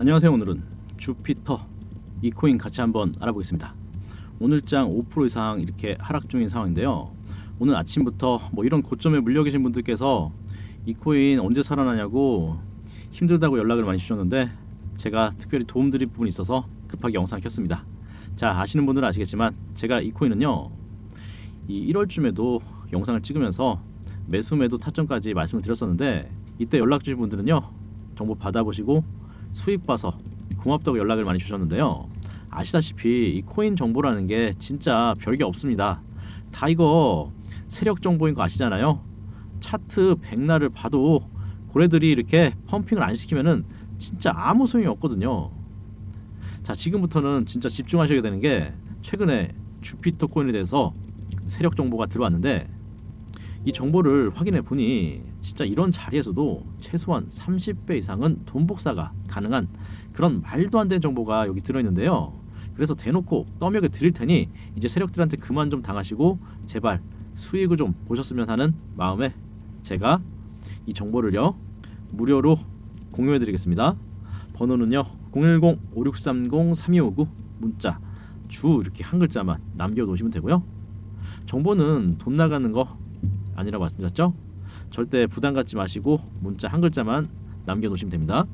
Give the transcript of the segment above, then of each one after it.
안녕하세요. 오늘은 주피터 이 코인 같이 한번 알아보겠습니다. 오늘장 5% 이상 이렇게 하락 중인 상황인데요. 오늘 아침부터 뭐 이런 고점에 물려 계신 분들께서 이 코인 언제 살아나냐고 힘들다고 연락을 많이 주셨는데 제가 특별히 도움드릴 부분이 있어서 급하게 영상 켰습니다. 자 아시는 분들은 아시겠지만 제가 이 코인은요 이 1월쯤에도 영상을 찍으면서 매수 매도 타점까지 말씀을 드렸었는데 이때 연락 주신 분들은요 정보 받아보시고 수익 봐서 고맙다고 연락을 많이 주셨는데요. 아시다시피 이 코인 정보라는 게 진짜 별게 없습니다. 다 이거 세력 정보인 거 아시잖아요. 차트 백날을 봐도 고래들이 이렇게 펌핑을 안 시키면은 진짜 아무 소용이 없거든요. 자, 지금부터는 진짜 집중하셔야 되는 게 최근에 주피터 코인에 대해서 세력 정보가 들어왔는데 이 정보를 확인해 보니 진짜 이런 자리에서도 최소한 30배 이상은 돈 복사가 가능한 그런 말도 안 되는 정보가 여기 들어 있는데요. 그래서 대놓고 떠먹여 드릴 테니 이제 세력들한테 그만 좀 당하시고 제발 수익을 좀 보셨으면 하는 마음에 제가 이 정보를요 무료로 공유해 드리겠습니다. 번호는요 010-5630-3259 문자 주 이렇게 한 글자만 남겨 놓으시면 되고요. 정보는 돈 나가는 거 아니라 말씀드렸죠? 절대 부담 갖지 마시고 문자 한 글자만 남겨 놓으시면 됩니다.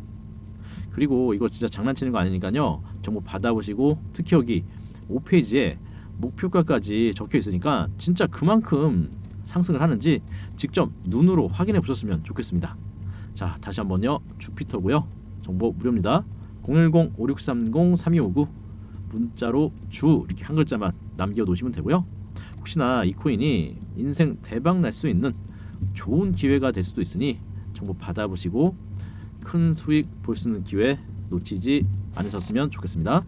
그리고 이거 진짜 장난치는 거 아니니까요. 정보 받아보시고 특히 여기 5페이지에 목표가까지 적혀 있으니까 진짜 그만큼 상승을 하는지 직접 눈으로 확인해 보셨으면 좋겠습니다. 자, 다시 한번요. 주피터고요. 정보 무료입니다. 010-5630-3259 문자로 주 이렇게 한 글자만 남겨 놓으시면 되고요. 혹시나 이 코인이 인생 대박 날 수 있는 좋은 기회가 될 수도 있으니 정보 받아보시고 큰 수익 볼 수 있는 기회 놓치지 않으셨으면 좋겠습니다.